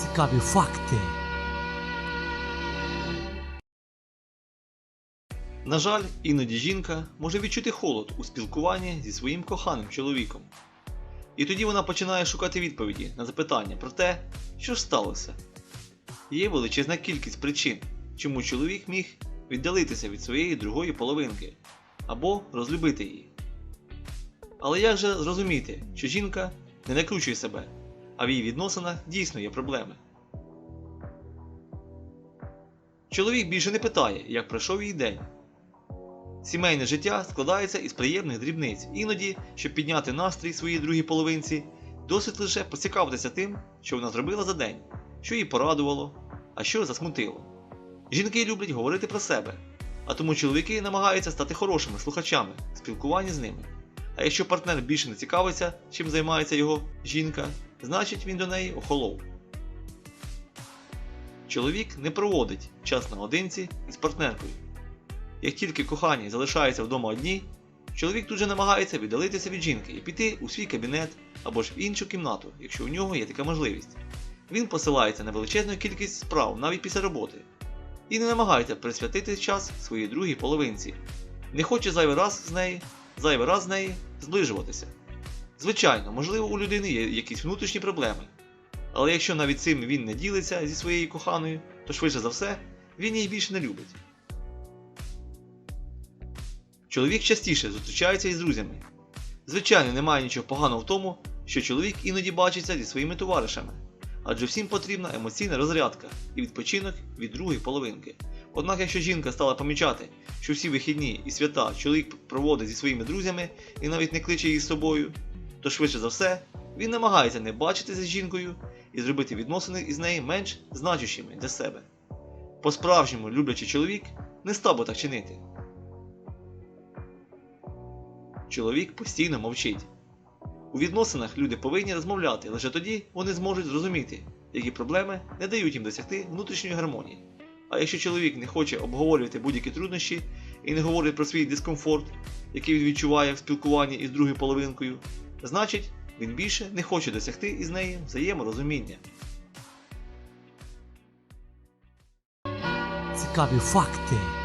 Цікаві факти. На жаль, іноді жінка може відчути холод у спілкуванні зі своїм коханим чоловіком. І тоді вона починає шукати відповіді на запитання про те, що ж сталося. Є величезна кількість причин, чому чоловік міг віддалитися від своєї другої половинки або розлюбити її. Але як же зрозуміти, що жінка не накручує себе, а в її відносинах дійсно є проблеми? Чоловік більше не питає, як пройшов її день. Сімейне життя складається із приємних дрібниць. Іноді, щоб підняти настрій своїй другій половинці, досить лише поцікавитися тим, що вона зробила за день, що її порадувало, а що засмутило. Жінки люблять говорити про себе, а тому чоловіки намагаються стати хорошими слухачами в спілкуванні з ними. А якщо партнер більше не цікавиться, чим займається його жінка, значить він до неї охолов. Чоловік не проводить час наодинці із партнеркою. Як тільки кохані залишаються вдома одні, чоловік тут же намагається віддалитися від жінки і піти у свій кабінет або ж в іншу кімнату, якщо у нього є така можливість. Він посилається на величезну кількість справ навіть після роботи і не намагається присвятити час своїй другій половинці, не хоче зайвий раз з неї, зайвий раз з неї зближуватися. Звичайно, можливо, у людини є якісь внутрішні проблеми, але якщо навіть цим він не ділиться зі своєю коханою, то швидше за все він її більше не любить. Чоловік частіше зустрічається із друзями. Звичайно, немає нічого поганого в тому, що чоловік іноді бачиться зі своїми товаришами, адже всім потрібна емоційна розрядка і відпочинок від другої половинки. Однак, якщо жінка стала помічати, що всі вихідні і свята чоловік проводить зі своїми друзями і навіть не кличе їх з собою, то швидше за все він намагається не бачитися з жінкою і зробити відносини із нею менш значущими для себе. По-справжньому люблячий чоловік не став би так чинити. Чоловік постійно мовчить. У відносинах люди повинні розмовляти, лише тоді вони зможуть зрозуміти, які проблеми не дають їм досягти внутрішньої гармонії. А якщо чоловік не хоче обговорювати будь-які труднощі і не говорить про свій дискомфорт, який він відчуває в спілкуванні із другою половинкою, значить він більше не хоче досягти із нею взаєморозуміння. Цікаві факти.